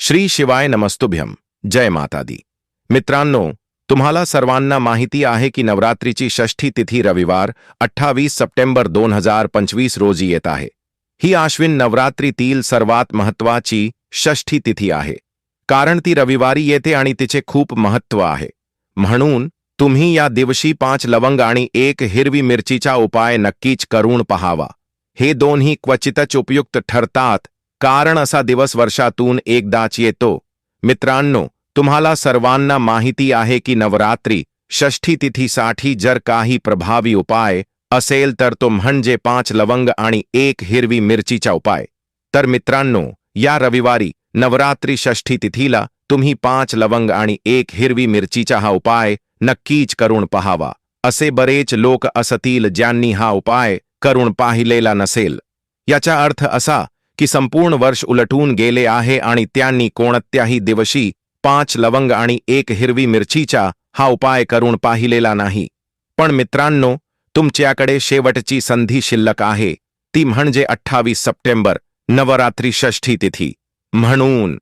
श्री शिवाय नमस्तुभ्यम जय माता दी मित्रांनो तुम्हाला सर्वांना माहिती आहे की नवरात्रीची षष्ठी तिथी रविवार अठ्ठावीस सप्टेंबर दोन हजार पंचवीस रोजी येत आहे. ही आश्विन नवरात्रीतील सर्वात महत्वाची षष्ठी तिथी आहे. कारण ती रविवारी येते आणि तिचे खूप महत्त्व आहे. म्हणून तुम्ही या दिवशी पाच लवंग आणि एक हिरवी मिरचीचा उपाय नक्कीच करून पहावा. हे दोन्ही क्वचितच उपयुक्त ठरतात कारण असा दिवस वर्षातून एकदाच येतो. मित्रांनो तुम्हाला सर्वांना माहिती आहे की नवरात्री षष्ठी तिथीसाठी जर काही प्रभावी उपाय असेल तर तो म्हणजे पाच लवंग आणि एक हिरवी मिरचीचा उपाय. तर मित्रांनो या रविवारी नवरात्री षष्ठी तिथीला तुम्ही पाच लवंग आणि एक हिरवी मिरचीचा हा उपाय नक्कीच करून पहावा. असे बरेच लोक असतील ज्यांनी हा उपाय करून पाहिलेला नसेल. याचा अर्थ असा की संपूर्ण वर्ष उलटून गेले आहे आणि त्यांनी कोणत्याही दिवशी पाच लवंग आणि एक हिरवी मिरचीचा हा उपाय करून पाहिलेला नाही. पण मित्रांनो तुमच्याकडे शेवटची संधी शिल्लक आहे. ती म्हणजे अठ्ठावीस सप्टेंबर नवरात्री षष्ठी तिथी. म्हणून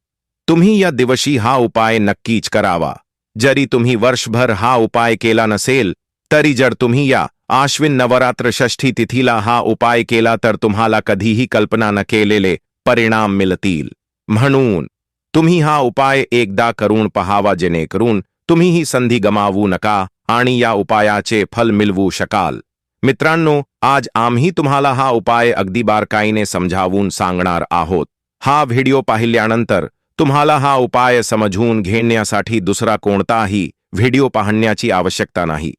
तुम्ही या दिवशी हा उपाय नक्कीच करावा. जरी तुम्ही वर्षभर हा उपाय केला नसेल तरी जर तुम्ही या आश्विन नवरात्र षष्ठी तिथीला हा उपाय केला तर तुम्हाला कधीही कल्पना न केलेले परिणाम मिळतील. म्हणून तुम्ही हा उपाय एकदा करून पहावा जेणेकरून तुम्ही ही संधी गमावू नका आणि या उपायाचे फल मिळवू शकाल. मित्रांनो आज आम्ही तुम्हाला हा उपाय अगदी बारकाईने समजावून सांगणार आहोत. हा व्हिडिओ पाहिल्यानंतर तुम्हाला हा उपाय समजून घेण्यासाठी दुसरा कोणताही व्हिडिओ पाहण्याची आवश्यकता नाही.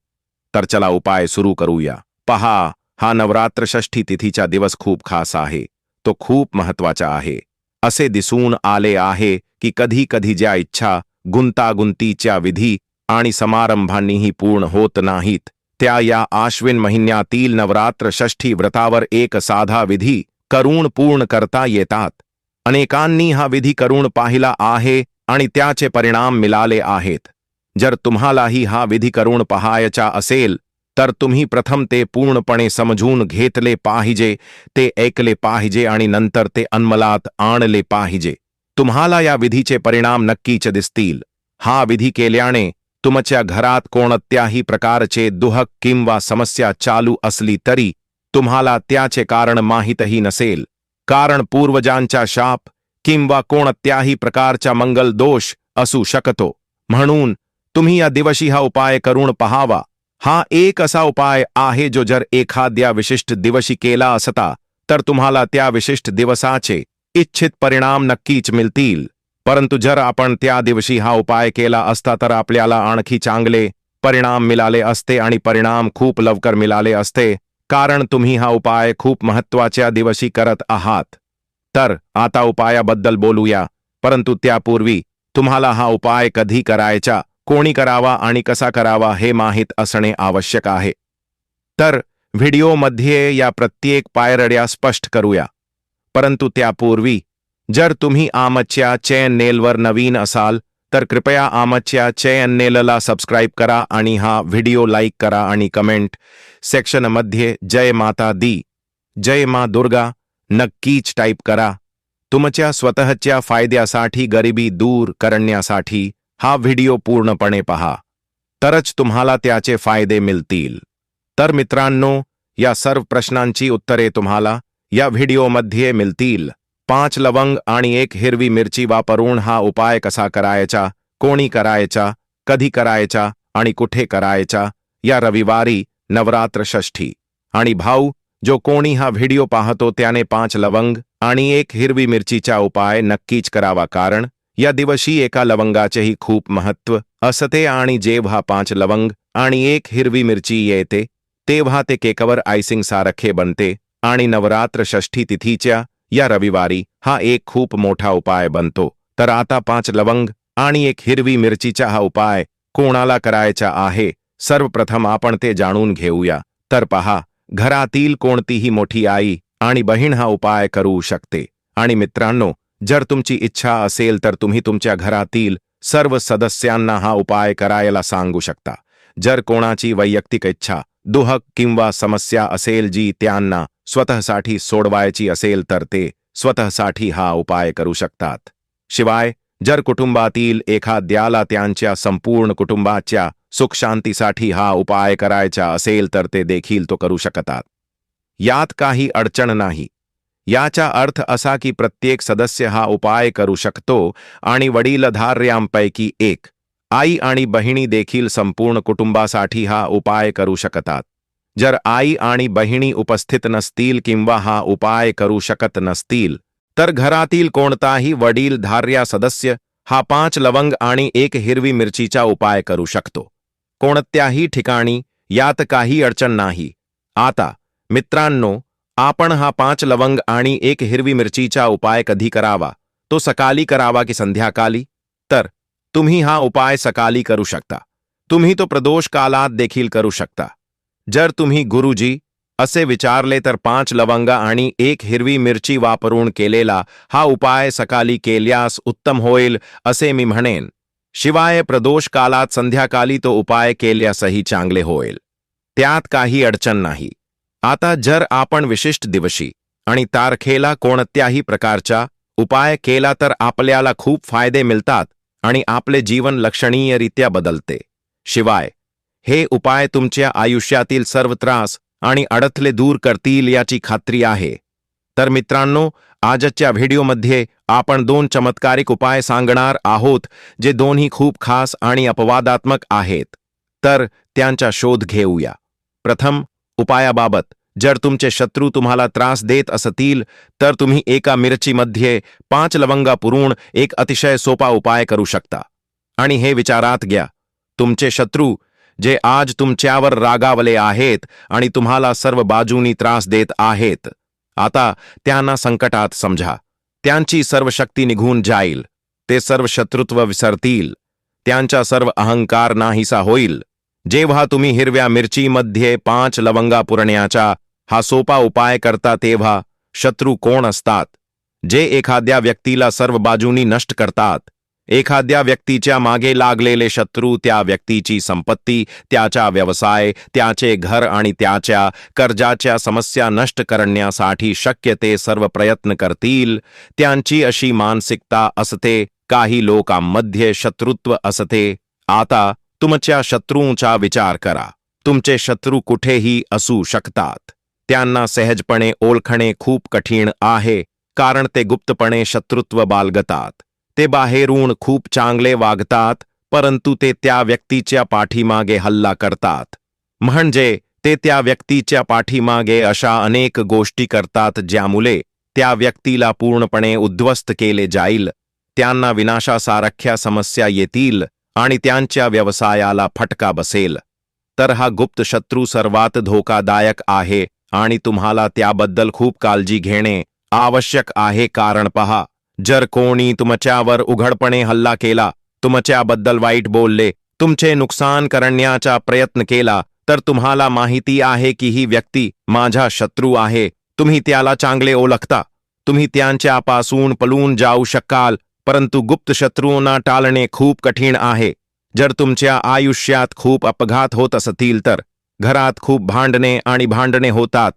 तर चला उपाय सुरू करूया. पहा हा नवरात्र षष्ठी तिथीचा दिवस खूप खास आहे. तो खूप महत्त्वाचा आहे. असे दिसून आले आहे की कधी कधी ज्या इच्छा गुंतागुंतीच्या विधी आणि समारंभांनीही पूर्ण होत नाहीत त्या या आश्विन महिन्यातील नवरात्र षष्ठी व्रतावर एक साधा विधी करून पूर्ण करता येतात. अनेकांनी हा विधी करून पाहिला आहे आणि त्याचे परिणाम मिळाले आहेत. जर तुम्हालाही हा विधी करून पहायचा असेल तर तुम्ही प्रथम ते पूर्णपणे समजून घेतले पाहिजे ते ऐकले पाहिजे आणि नंतर ते अन्मलात आणले पाहिजे. तुम्हाला या विधीचे परिणाम नक्कीच दिसतील. हा विधी केल्याने तुमच्या घरात कोणत्याही प्रकारचे दुहक किंवा समस्या चालू असली तरी तुम्हाला त्याचे कारण माहीतही नसेल. कारण पूर्वजांचा शाप किंवा कोणत्याही प्रकारचा मंगल दोष असू शकतो. म्हणून तुम्ही या दिवशी हा उपाय करून पहावा. हा एक असा उपाय आहे जो जर एखाद्या विशिष्ट दिवशी केला असता तर तुम्हाला त्या विशिष्ट दिवसाचे इच्छित परिणाम नक्कीच मिळतील. परंतु जर आपण त्या दिवशी हा उपाय केला असता तर आपल्याला आणखी चांगले परिणाम मिळाले असते आणि परिणाम खूप लवकर मिळाले असते कारण तुम्ही हा उपाय खूप महत्त्वाच्या दिवशी करत आहात. तर आता उपायाबद्दल बोलूया. परंतु त्यापूर्वी तुम्हाला हा उपाय कधी करायचा? कोणी करावा आणि कसा करावा हे माहीत असणे आवश्यक आहे. तर व्हिडिओमध्ये या प्रत्येक पायरड्या स्पष्ट करूया. परंतु त्यापूर्वी जर तुम्ही आमच्या चॅनेलवर नवीन असाल तर कृपया आमच्या नेलला सबस्क्राईब करा आणि हा व्हिडिओ लाईक करा आणि कमेंट सेक्शनमध्ये जय माता दी जय मा दुर्गा नक्कीच टाईप करा. तुमच्या स्वतःच्या फायद्यासाठी गरिबी दूर करण्यासाठी हा व्हिडिओ पूर्णपणे पहा. तरच तुम्हाला त्याचे फायदे मिळतील. तर मित्रांनो या सर्व प्रश्नांची उत्तरे तुम्हाला या व्हिडिओमध्ये मिळतील. पाच लवंग आणि एक हिरवी मिरची वापरून हा उपाय कसा करायचा कोणी करायचा कधी करायचा आणि कुठे करायचा या रविवारी नवरात्र षष्ठी. आणि भाऊ जो कोणी हा व्हिडिओ पाहतो त्याने पाच लवंग आणि एक हिरवी मिरचीचा उपाय नक्कीच करावा कारण या दिवशी एका लवंगाचेही खूप महत्त्व असते आणि जेव्हा पाच लवंग आणि एक हिरवी मिरची येते तेव्हा ते केकवर आयसिंग सारखे बनते आणि नवरात्र षष्ठी तिथीच्या या रविवारी हा एक खूप मोठा उपाय बनतो. तर आता पाच लवंग आणि एक हिरवी मिरचीचा हा उपाय कोणाला करायचा आहे? सर्वप्रथम आपण ते जाणून घेऊया. तर पहा घरातील कोणतीही मोठी आई आणि बहीण हा उपाय करू शकते. आणि मित्रांनो जर तुमची इच्छा असेल तर तुम्ही तुमच्या घरातील सर्व सदस्यांना हा उपाय करायला सांगू शकता. जर कोणाची वैयक्तिक इच्छा दुहक किंवा समस्या असेल जी त्यांना स्वतःसाठी सोडवायची असेल तर ते स्वतःसाठी हा उपाय करू शकतात. शिवाय जर कुटुंबातील एखाद्याला त्यांच्या संपूर्ण कुटुंबाच्या सुखशांतीसाठी हा उपाय करायचा असेल तर ते देखील तो करू शकतात. यात काही अडचण नाही. याचा अर्थ असा की प्रत्येक सदस्य हा उपाय करू शकतो आणि वडीलधार्यांपैकी एक. आई आणि बहिणी देखील संपूर्ण कुटुंबासाठी हा उपाय करू शकतात. जर आई आणि बहिणी उपस्थित नसतील किंवा हा उपाय करू शकत नसतील तर घरातील कोणताही वडीलधार्या सदस्य हा पाच लवंग आणि एक हिरवी मिरचीचा उपाय करू शकतो. कोणत्याही ठिकाणी यात काही अडचण नाही. आता मित्रांनो आपण हा पाच लवंग आणि एक हिरवी मिरचीचा उपाय कधी करावा? तो सकाळी करावा की संध्याकाळी तर, तुम्ही हा उपाय सकाळी करू शकता. तुम्ही तो प्रदोष कालात देखील करू शकता. जर तुम्ही गुरुजी, असे विचारले तर पाच लवंगा आणि एक हिरवी मिरची वापरून केलेला हा उपाय सकाळी केल्यास उत्तम होईल, असे मी म्हणेन. शिवाय प्रदोष कालात संध्याकाळी तो उपाय केल्यासही चांगले होईल. त्यात काही अडचण नाही. आता जर आपण विशिष्ट दिवशी आणि तारखेला कोणत्याही प्रकारचा उपाय केला तर आपल्याला खूप फायदे मिळतात आणि आपले जीवन लक्षणीयरित्या बदलते. शिवाय हे उपाय तुमच्या आयुष्यातील सर्व त्रास आणि अडथले दूर करतील याची खात्री आहे. तर मित्रांनो आजच्या व्हिडिओमध्ये आपण दोन चमत्कारिक उपाय सांगणार आहोत जे दोन्ही खूप खास आणि अपवादात्मक आहेत. तर त्यांचा शोध घेऊया. प्रथम उपायाबाबत. जर तुमचे शत्रू तुम्हाला त्रास देत असतील तर तुम्ही एका मिरचीमध्ये पाच लवंगा पुरून एक अतिशय सोपा उपाय करू शकता. आणि हे विचारात घ्या. तुमचे शत्रू जे आज तुमच्यावर रागावले आहेत आणि तुम्हाला सर्व बाजूनी त्रास देत आहेत आता त्यांना संकटात समजा. त्यांची सर्व शक्ती निघून जाईल. ते सर्व शत्रुत्व विसरतील. त्यांचा सर्व अहंकार नाहीसा होईल. जेव्हा तुम्ही हिरव्या मिरचीमध्ये पाच लवंगा पुरण्याचा हा सोपा उपाय करता तेव्हा शत्रू कोण असतात? जे एखाद्या व्यक्तीला सर्व बाजूनी नष्ट करतात. एखाद्या व्यक्तीच्या मागे लागलेले शत्रू त्या व्यक्तीची संपत्ती त्याचा व्यवसाय त्याचे घर आणि त्याच्या कर्जाच्या समस्या नष्ट करण्यासाठी शक्य ते सर्व प्रयत्न करतील. त्यांची अशी मानसिकता असते काही लोकांमध्ये शत्रुत्व असते. आता तुमच्या शत्रूंचा विचार करा. तुमचे शत्रू कुठेही असू शकतात. त्यांना सहजपणे ओळखणे खूप कठीण आहे कारण ते गुप्तपणे शत्रुत्व बाळगतात ते बाहेरून खूप चांगले वागतात परंतु ते त्या व्यक्तीच्या पाठीमागे हल्ला करतात. म्हणजे ते त्या व्यक्तीच्या पाठीमागे अशा अनेक गोष्टी करतात ज्यामुळे त्या व्यक्तीला पूर्णपणे उद्ध्वस्त केले जाईल. त्यांना विनाशासारख्या समस्या येतील आणि त्यांच्या व्यवसायाला फटका बसेल. तर हा गुप्त शत्रू सर्वात धोकादायक आहे आणि तुम्हाला त्याबद्दल खूप काळजी घेणे आवश्यक आहे. कारण पहा जर कोणी तुमच्यावर उघडपणे हल्ला केला तुमच्याबद्दल वाईट बोलले तुमचे नुकसान करण्याचा प्रयत्न केला तर तुम्हाला माहिती आहे की ही व्यक्ती माझा शत्रू आहे. तुम्ही त्याला चांगले ओळखता. तुम्ही त्यांच्यापासून पलून जाऊ शकाल. परंतु गुप्त शत्रूंना टाळणे खूप कठीण आहे. जर तुमच्या आयुष्यात खूप अपघात होत असतील तर घरात खूप भांडणे आणि भांडणे होतात.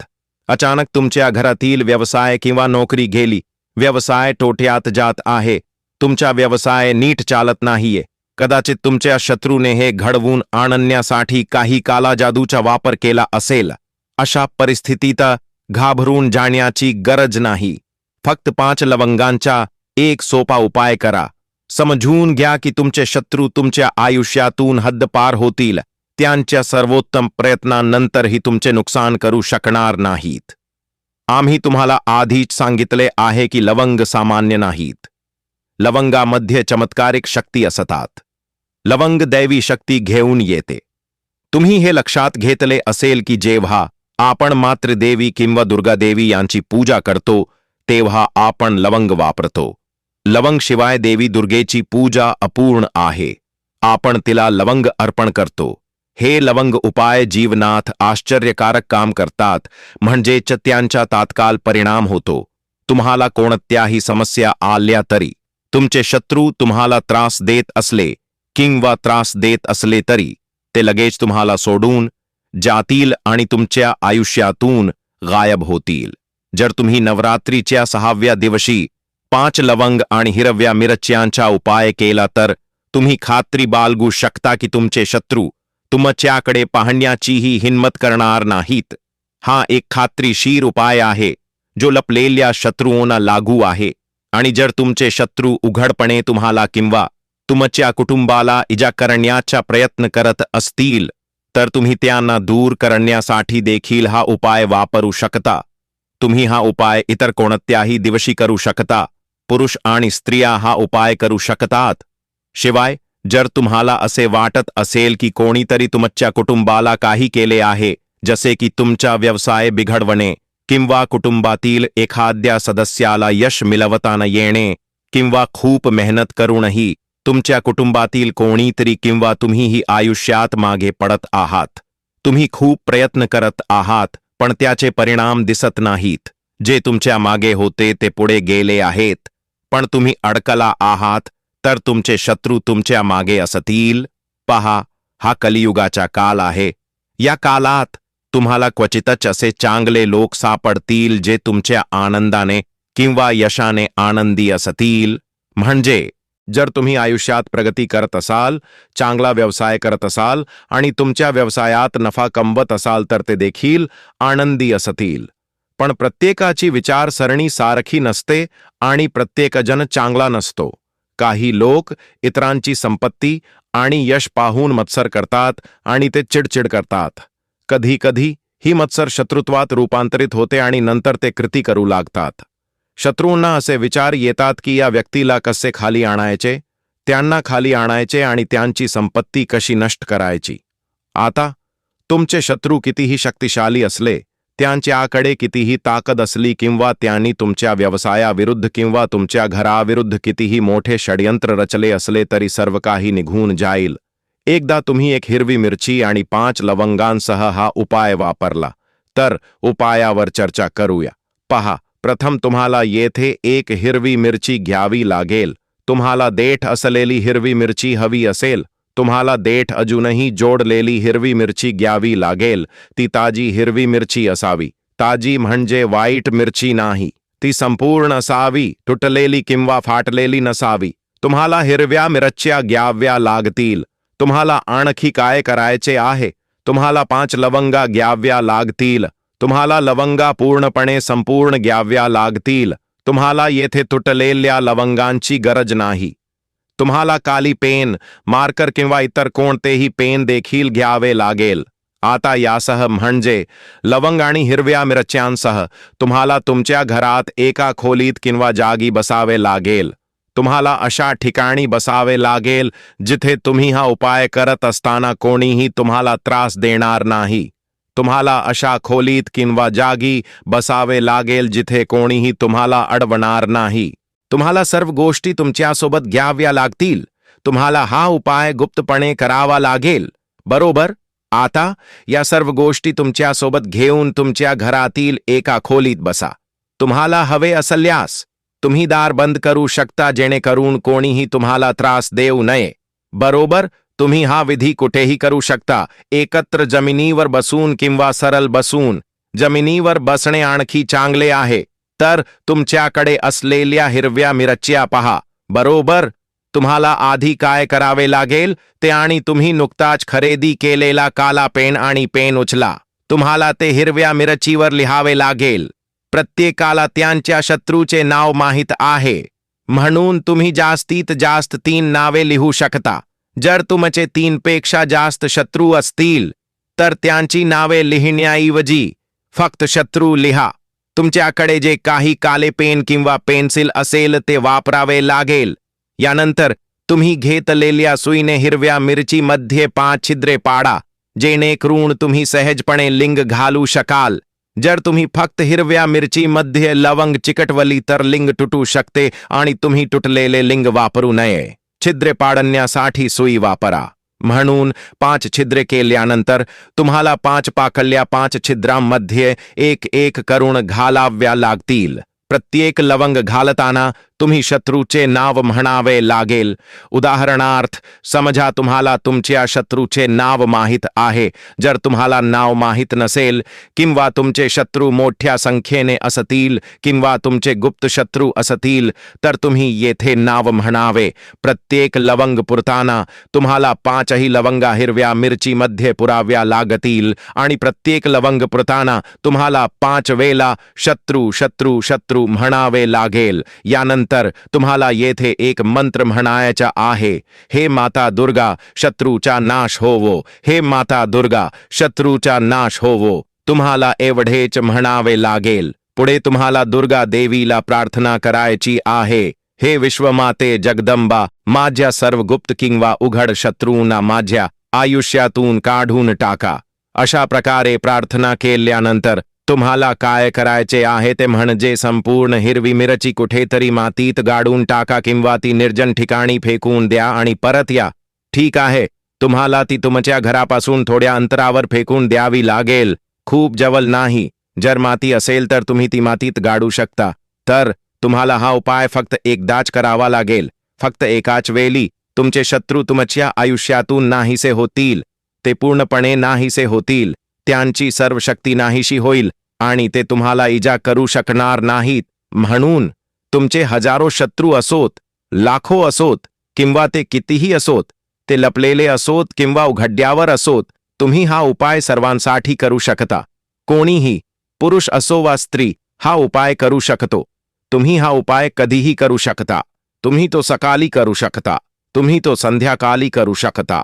अचानक तुमच्या घरातील व्यवसाय किंवा नोकरी गेली. व्यवसाय टोट्यात जात आहे. तुमचा व्यवसाय नीट चालत नाहीये. कदाचित तुमच्या शत्रूने हे घडवून आणण्यासाठी काही काला जादूचा वापर केला असेल. अशा परिस्थितीत घाबरून जाण्याची गरज नाही. फक्त पाच लवंगांचा एक सोपा उपाय करा। समजून घ्या की तुमचे शत्रू तुमच्या आयुष्यातून हद्दपार होतील. त्यांच्या सर्वोत्तम प्रयत्नांनंतरही तुमचे नुकसान करू शकणार नाहीत. आम्ही तुम्हाला आधीच सांगितले आहे की लवंग सामान्य नाहीत. लवंगामध्ये चमत्कारिक शक्ती असतात. लवंग दैवी शक्ती घेऊन येते. तुम्ही हे लक्षात घेतले असेल की जेव्हा आपण मातृदेवी किंवा दुर्गादेवी यांची पूजा करतो, तेव्हा आपण लवंग वापरतो. लवंग शिवाय देवी दुर्गेची पूजा अपूर्ण आहे. आपण तिला लवंग अर्पण करतो. हे लवंग उपाय जीवनाथ आश्चर्यकारक काम करतात म्हणजे त्यांचा तात्काळ परिणाम होतो. तुम्हाला कोणत्याही समस्या आल्या तरी तुमचे शत्रू तुम्हाला त्रास देत असले किंवा त्रास देत असले तरी ते लगेच तुम्हाला सोडून जातील आणि तुमच्या आयुष्यातून गायब होतील. जर तुम्ही नवरात्रीच्या सहाव्या दिवशी पाच लवंग आणि हिरव्या मिरच्यांचा उपाय केला तर तुम्ही खात्री बाळगू शकता की तुमचे शत्रू तुमच्याकडे पाहण्याचीही हिंमत करणार नाहीत. हा एक खात्रीशीर उपाय आहे जो लपलेल्या शत्रूंना लागू आहे. आणि जर तुमचे शत्रू उघडपणे तुम्हाला किंवा तुमच्या कुटुंबाला इजा करण्याचा प्रयत्न करत असतील तर तुम्ही त्यांना दूर करण्यासाठी देखील हा उपाय वापरू शकता. तुम्ही हा उपाय इतर कोणत्याही दिवशी करू शकता. पुरुष आणि स्त्रिया हा उपाय करू शकतात शिवाय जर तुम्हाला असे वाटत असेल की कोणीतरी तुमच्या कुटुंबाला काही केले आहे जसे की तुमचा व्यवसाय बिघडवणे किंवा कुटुंबातील एखाद्या सदस्याला यश मिळवता न येणे किंवा खूप मेहनत करूनही तुमच्या कुटुंबातील कोणीतरी किंवा तुम्हीही आयुष्यात मागे पडत आहात तुम्ही खूप प्रयत्न करत आहात पण त्याचे परिणाम दिसत नाहीत जे तुमच्या मागे होते ते पुढे गेले आहेत पण तुम्ही अडकला आहात तर तुमचे शत्रू तुमच्या मागे असतील. पहा हा कलियुगाचा काल आहे. या कालात तुम्हाला क्वचितच असे चांगले लोक सापडतील जे तुमच्या आनंदाने किंवा यशाने आनंदी असतील. म्हणजे जर तुम्ही आयुष्यात प्रगती करत असाल चांगला व्यवसाय करत असाल आणि तुमच्या व्यवसायात नफा कमवत असाल तर ते देखील आनंदी असतील. पण प्रत्येकाची विचारसरणी सारखी नसते आणि प्रत्येकजण चांगला नसतो. काही लोक इतरांची संपत्ती आणि यश पाहून मत्सर करतात आणि ते चिडचिड करतात. कधी कधी ही मत्सर शत्रुत्वात रूपांतरित होते आणि नंतर ते कृती करू लागतात. शत्रूंना असे विचार येतात की या व्यक्तीला कसे खाली आणायचे? त्यांना खाली आणायचे आणि त्यांची संपत्ती कशी नष्ट करायची? आता तुमचे शत्रू कितीही शक्तिशाली असले त्यांच्याकडे कितीही ताकद असली किंवा त्यांनी तुमच्या व्यवसायाविरुद्ध किंवा तुमच्या घराविरुद्ध कितीही मोठे षडयंत्र रचले असले तरी सर्व काही निघून जाईल. एकदा तुम्ही एक हिरवी मिरची आणि पाच लवंगांसह हा उपाय वापरला तर उपायावर चर्चा करूया. पहा प्रथम तुम्हाला येथे एक हिरवी मिरची घ्यावी लागेल. तुम्हाला देठ असलेली हिरवी मिरची हवी असेल तुम्हाला देठ अजूनही जोडलेली हिरवी मिरची घ्यावी लागेल ती ताजी हिरवी मिरची असावी. ताजी म्हणजे वाईट मिरची नाही ती संपूर्ण असावी तुटलेली किंवा फाटलेली नसावी. तुम्हाला हिरव्या मिरच्या घ्याव्या लागतील. तुम्हाला आणखी काय करायचे आहे? तुम्हाला पाच लवंगा घ्याव्या लागतील. तुम्हाला लवंगा पूर्णपणे संपूर्ण घ्याव्या लागतील. तुम्हाला येथे तुटलेल्या लवंगांची गरज नाही. तुम्हाला काली पेन मार्कर किंवा इतर कोणतेही पेन देखील घ्यावे लागेल. आता यासह म्हणजे लवंग आणि हिरव्या मिरच्यांसह तुम्हाला तुमच्या घरात एका खोलीत किंवा जागी बसावे लागेल. तुम्हाला अशा ठिकाणी बसावे लागेल जिथे तुम्ही हा उपाय करत असताना कोणीही तुम्हाला त्रास देणार नाही. तुम्हाला अशा खोलीत किंवा जागी बसावे लागेल जिथे कोणीही तुम्हाला अडवणार नाही. तुम्हाला सर्व गोष्टी तुमच्यासोबत घ्याव्या लागतील. तुम्हाला हा उपाय गुप्तपणे करावा लागेल. बरोबर? आता या सर्व गोष्टी तुमच्यासोबत घेऊन तुमच्या घरातील एका खोलीत बसा. तुम्हाला हवे असल्यास तुम्ही दार बंद करू शकता जेणेकरून कोणीही तुम्हाला त्रास देऊ नये. बरोबर? तुम्ही हा विधी कुठेही करू शकता. एकत्र जमिनीवर बसून किंवा सरल बसून. जमिनीवर बसणे आणखी चांगले आहे. तर तुमच्याकडे असलेल्या हिरव्या मिरच्या पहा. बरोबर? तुम्हाला आधी काय करावे लागेल? ते आणि तुम्ही नुकताच खरेदी केलेला काला पेन आणि पेन उचला. तुम्हाला ते हिरव्या मिरचीवर लिहावे लागेल. प्रत्येकाला त्यांच्या शत्रूचे नाव माहीत आहे. म्हणून तुम्ही जास्तीत जास्त तीन नावे लिहू शकता. जर तुमचे तीनपेक्षा जास्त शत्रू असतील तर त्यांची नावे लिहिण्याऐवजी फक्त शत्रू लिहा. तुमच्याकडे जे काही काले पेन किंवा पेन्सिल असेल ते वापरावे लागेल. यानंतर तुम्ही घेतलेल्या सुईने हिरव्या मिरचीमध्ये पाच छिद्रे पाडा जेणेकरून तुम्ही सहजपणे लिंग घालू शकाल. जर तुम्ही फक्त हिरव्या मिरचीमध्ये लवंग चिकटवली तर लिंग तुटू शकते आणि तुम्ही तुटलेले लिंग वापरू नये. छिद्रे पाडण्यासाठी सुई वापरा. म्हणून पाच छिद्रे केल्यानंतर तुम्हाला पाच पाकळल्या पाच छिद्रांमध्ये एक एक करून घालाव्या लागतील. प्रत्येक लवंग घालताना तुम्ही शत्रूचे नाव म्हणावे लागेल. उदाहरणार्थ समजा तुम्हाला तुमच्या शत्रूचे नाव माहीत आहे. जर तुम्हाला नाव माहीत नसेल किंवा तुमचे शत्रू मोठ्या संख्येने असतील किंवा तुमचे गुप्त शत्रू असतील तर तुम्ही येथे नाव म्हणावे. प्रत्येक लवंग पुरताना तुम्हाला पाचही लवंगा हिरव्या मिरचीमध्ये पुराव्या लागतील आणि प्रत्येक लवंग पुरताना तुम्हाला पाच वेला शत्रू शत्रू शत्रू म्हणावे लागेल. यानंतर तुम्हाला येथे एक मंत्र म्हणायचा आहे हे माता दुर्गा शत्रूचा नाश होवो. हे माता दुर्गा शत्रूचा नाश होवो. तुम्हाला एवढेच म्हणावे लागेल. पुढे तुम्हाला दुर्गा देवीला प्रार्थना करायची आहे हे विश्वमाते जगदंबा माझ्या सर्व गुप्त किंवा उघड शत्रूंना माझ्या आयुष्यातून काढून टाका. अशा प्रकारे प्रार्थना केल्यानंतर तुम्हाला काय करायचे आहे ते म्हणजे संपूर्ण हिरवी मिरची कुठेतरी मातीत गाडून टाका किंवा ती निर्जन ठिकाणी फेकून द्या आणि परत या. ठीक आहे. तुम्हाला ती तुमच्या घरापासून थोड्या अंतरावर फेकून द्यावी लागेल. खूप जवळ नाही. जर माती असेल तर तुम्ही ती मातीत गाडू शकता. तर तुम्हाला हा उपाय फक्त एकदाच करावा लागेल. फक्त एकाच वेळी. तुमचे शत्रू तुमच्या आयुष्यातून नाहीसे होतील. ते पूर्णपणे नाहीसे होतील. त्यांची सर्व शक्ती नाहीशी होईल आणि ते तुम्हाला इजा करू शकणार नाहीत. म्हणून तुमचे हजारो शत्रू असोत लाखो असोत किंवा ते कितीही असोत ते लपलेले असोत किंवा उघड्यावर असोत तुम्ही हा उपाय सर्वांसाठी करू शकता. कोणीही पुरुष असो वा स्त्री हा उपाय करू शकतो. तुम्ही हा उपाय कधीही करू शकता. तुम्ही तो सकाळी करू शकता. तुम्ही तो संध्याकाळी करू शकता.